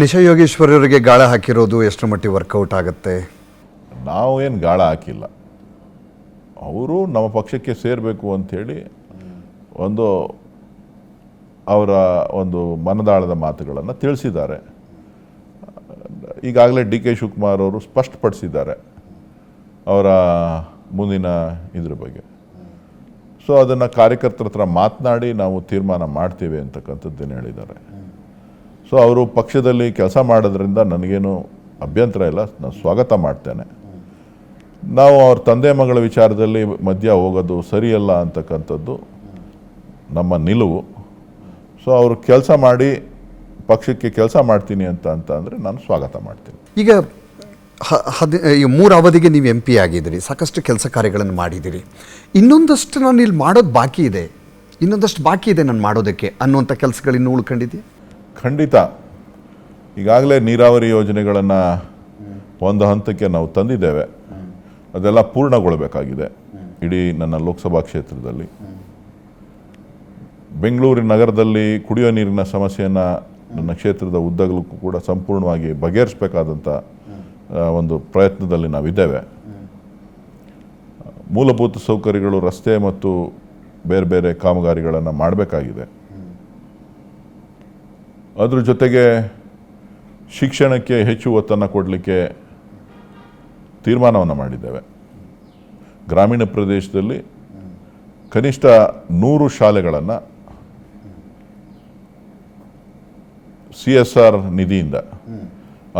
ನಿಶಾ ಗಾಳ ಹಾಕಿರೋದು ಎಷ್ಟು ಮಟ್ಟಿಗೆ ವರ್ಕೌಟ್ ಆಗುತ್ತೆ? ನಾವು ಏನು ಗಾಳ ಹಾಕಿಲ್ಲ. ಅವರು ನಮ್ಮ ಪಕ್ಷಕ್ಕೆ ಸೇರಬೇಕು ಅಂಥೇಳಿ ಒಂದು ಅವರ ಒಂದು ಮನದಾಳದ ಮಾತುಗಳನ್ನು ತಿಳಿಸಿದ್ದಾರೆ. ಈಗಾಗಲೇ ಡಿ ಕೆ ಶಿವಕುಮಾರ್ ಅವರು ಸ್ಪಷ್ಟಪಡಿಸಿದ್ದಾರೆ ಅವರ ಮುಂದಿನ ಇದ್ರ ಬಗ್ಗೆ. ಸೊ ಅದನ್ನು ಕಾರ್ಯಕರ್ತರ ಹತ್ರ ಮಾತನಾಡಿ ನಾವು ತೀರ್ಮಾನ ಮಾಡ್ತೀವಿ ಅಂತಕ್ಕಂಥದ್ದನ್ನು ಹೇಳಿದ್ದಾರೆ. ಸೊ ಅವರು ಪಕ್ಷದಲ್ಲಿ ಕೆಲಸ ಮಾಡೋದ್ರಿಂದ ನನಗೇನು ಅಭ್ಯಂತರ ಇಲ್ಲ. ನಾನು ಸ್ವಾಗತ ಮಾಡ್ತೇನೆ. ನಾವು ಅವ್ರ ತಂದೆ ಮಗಳ ವಿಚಾರದಲ್ಲಿ ಮಧ್ಯ ಹೋಗೋದು ಸರಿಯಲ್ಲ ಅಂತಕ್ಕಂಥದ್ದು ನಮ್ಮ ನಿಲುವು. ಸೊ ಅವರು ಕೆಲಸ ಮಾಡಿ ಪಕ್ಷಕ್ಕೆ ಕೆಲಸ ಮಾಡ್ತೀನಿ ಅಂತ ಅಂತ ಅಂದರೆ ನಾನು ಸ್ವಾಗತ ಮಾಡ್ತೀನಿ. ಈಗ ಹದಿ, ಈ ಮೂರು ಅವಧಿಗೆ ನೀವು ಎಂ ಪಿ ಆಗಿದ್ದೀರಿ. ಸಾಕಷ್ಟು ಕೆಲಸ ಕಾರ್ಯಗಳನ್ನು ಮಾಡಿದ್ದೀರಿ. ಇನ್ನೊಂದಷ್ಟು ನಾನು ಇಲ್ಲಿ ಮಾಡೋದು ಬಾಕಿ ಇದೆ. ಇನ್ನೊಂದಷ್ಟು ಬಾಕಿ ಇದೆ ನಾನು ಮಾಡೋದಕ್ಕೆ ಅನ್ನುವಂಥ ಕೆಲಸಗಳು ಇನ್ನೂ ಉಳ್ಕೊಂಡಿದೆಯಾ ಖಂಡಿತ. ಈಗಾಗಲೇ ನೀರಾವರಿ ಯೋಜನೆಗಳನ್ನು ಒಂದು ಹಂತಕ್ಕೆ ನಾವು ತಂದಿದ್ದೇವೆ. ಅದೆಲ್ಲ ಪೂರ್ಣಗೊಳ್ಳಬೇಕಾಗಿದೆ ಇಡೀ ನನ್ನ ಲೋಕಸಭಾ ಕ್ಷೇತ್ರದಲ್ಲಿ. ಬೆಂಗಳೂರಿನ ನಗರದಲ್ಲಿ ಕುಡಿಯೋ ನೀರಿನ ಸಮಸ್ಯೆಯನ್ನು ನನ್ನ ಕ್ಷೇತ್ರದ ಉದ್ದಗಲಕ್ಕೂ ಕೂಡ ಸಂಪೂರ್ಣವಾಗಿ ಬಗೆಹರಿಸಬೇಕಾದಂಥ ಒಂದು ಪ್ರಯತ್ನದಲ್ಲಿ ನಾವಿದ್ದೇವೆ. ಮೂಲಭೂತ ಸೌಕರ್ಯಗಳು ರಸ್ತೆ ಮತ್ತು ಬೇರೆ ಬೇರೆ ಕಾಮಗಾರಿಗಳನ್ನು ಮಾಡಬೇಕಾಗಿದೆ. ಅದ್ರ ಜೊತೆಗೆ ಶಿಕ್ಷಣಕ್ಕೆ ಹೆಚ್ಚು ಒತ್ತನ್ನು ಕೊಡಲಿಕ್ಕೆ ತೀರ್ಮಾನವನ್ನು ಮಾಡಿದ್ದೇವೆ. ಗ್ರಾಮೀಣ ಪ್ರದೇಶದಲ್ಲಿ ಕನಿಷ್ಠ ನೂರು ಶಾಲೆಗಳನ್ನು ಸಿ ಎಸ್ ಆರ್ ನಿಧಿಯಿಂದ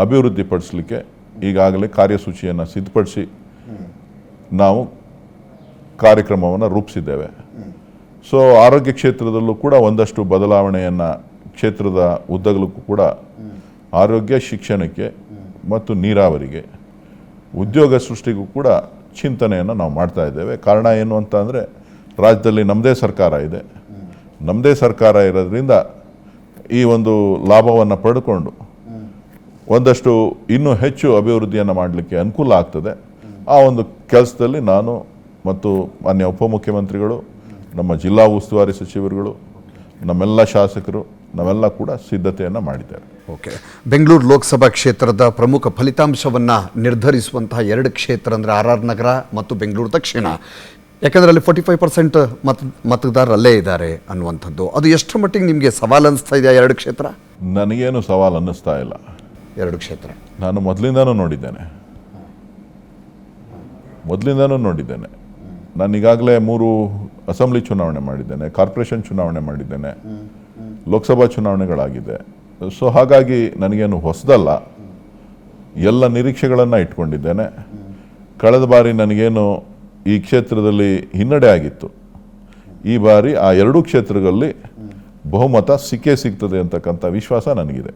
ಅಭಿವೃದ್ಧಿಪಡಿಸಲಿಕ್ಕೆ ಈಗಾಗಲೇ ಕಾರ್ಯಸೂಚಿಯನ್ನು ಸಿದ್ಧಪಡಿಸಿ ನಾವು ಕಾರ್ಯಕ್ರಮವನ್ನು ರೂಪಿಸಿದ್ದೇವೆ. ಸೊ ಆರೋಗ್ಯ ಕ್ಷೇತ್ರದಲ್ಲೂ ಕೂಡ ಒಂದಷ್ಟು ಬದಲಾವಣೆಯನ್ನು ಕ್ಷೇತ್ರದ ಉದ್ದಗಲಕ್ಕೂ ಕೂಡ ಆರೋಗ್ಯ, ಶಿಕ್ಷಣಕ್ಕೆ ಮತ್ತು ನೀರಾವರಿಗೆ ಉದ್ಯೋಗ ಸೃಷ್ಟಿಗೂ ಕೂಡ ಚಿಂತನೆಯನ್ನು ನಾವು ಮಾಡ್ತಾ ಇದ್ದೇವೆ. ಕಾರಣ ಏನು ಅಂತ ಅಂದರೆ ರಾಜ್ಯದಲ್ಲಿ ನಮ್ಮದೇ ಸರ್ಕಾರ ಇದೆ. ನಮ್ಮದೇ ಸರ್ಕಾರ ಇರೋದ್ರಿಂದ ಈ ಒಂದು ಲಾಭವನ್ನು ಪಡೆದುಕೊಂಡು ಒಂದಷ್ಟು ಇನ್ನೂ ಹೆಚ್ಚು ಅಭಿವೃದ್ಧಿಯನ್ನು ಮಾಡಲಿಕ್ಕೆ ಅನುಕೂಲ ಆಗ್ತದೆ. ಆ ಒಂದು ಕೆಲಸದಲ್ಲಿ ನಾನು ಮತ್ತು ಮಾನ್ಯ ಉಪಮುಖ್ಯಮಂತ್ರಿಗಳು, ನಮ್ಮ ಜಿಲ್ಲಾ ಉಸ್ತುವಾರಿ ಸಚಿವರುಗಳು, ನಮ್ಮೆಲ್ಲ ಶಾಸಕರು ನಾವೆಲ್ಲ ಕೂಡ ಸಿದ್ಧತೆಯನ್ನು ಮಾಡಿದ್ದೇವೆ. ಓಕೆ. ಬೆಂಗಳೂರು ಲೋಕಸಭಾ ಕ್ಷೇತ್ರದ ಪ್ರಮುಖ ಫಲಿತಾಂಶವನ್ನು ನಿರ್ಧರಿಸುವಂತಹ ಎರಡು ಕ್ಷೇತ್ರ ಅಂದರೆ ಆರ್ ಆರ್ ನಗರ ಮತ್ತು ಬೆಂಗಳೂರು ದಕ್ಷಿಣ. ಯಾಕೆಂದರೆ ಅಲ್ಲಿ ಫೋರ್ಟಿ ಫೈವ್ ಪರ್ಸೆಂಟ್ ಮತ ಮತದಾರರಲ್ಲೇ ಇದ್ದಾರೆ ಅನ್ನುವಂಥದ್ದು. ಅದು ಎಷ್ಟು ಮಟ್ಟಿಗೆ ನಿಮಗೆ ಸವಾಲು ಅನ್ನಿಸ್ತಾ ಇದೆಯಾ ಎರಡು ಕ್ಷೇತ್ರ? ನನಗೇನು ಸವಾಲು ಅನ್ನಿಸ್ತಾ ಇಲ್ಲ. ಎರಡು ಕ್ಷೇತ್ರ. ನಾನು ಮೊದಲಿಂದನೂ ನೋಡಿದ್ದೇನೆ. ಮೊದಲಿಂದನೂ ನೋಡಿದ್ದೇನೆ. ನಾನು ಈಗಾಗಲೇ ಮೂರು ಅಸೆಂಬ್ಲಿ ಚುನಾವಣೆ ಮಾಡಿದ್ದೇನೆ ಕಾರ್ಪೊರೇಷನ್ ಚುನಾವಣೆ ಮಾಡಿದ್ದೇನೆ. ಲೋಕಸಭಾ ಚುನಾವಣೆಗಳಾಗಿದೆ. ಸೊ ಹಾಗಾಗಿ ನನಗೇನು ಹೊಸದಲ್ಲ. ಎಲ್ಲ ನಿರೀಕ್ಷೆಗಳನ್ನು ಇಟ್ಕೊಂಡಿದ್ದೇನೆ. ಕಳೆದ ಬಾರಿ ನನಗೇನು ಈ ಕ್ಷೇತ್ರದಲ್ಲಿ ಹಿನ್ನಡೆ ಆಗಿತ್ತು. ಈ ಬಾರಿ ಆ ಎರಡೂ ಕ್ಷೇತ್ರಗಳಲ್ಲಿ ಬಹುಮತ ಸಿಕ್ಕೇ ಸಿಗ್ತದೆ ಅಂತಕ್ಕಂಥ ವಿಶ್ವಾಸ ನನಗಿದೆ.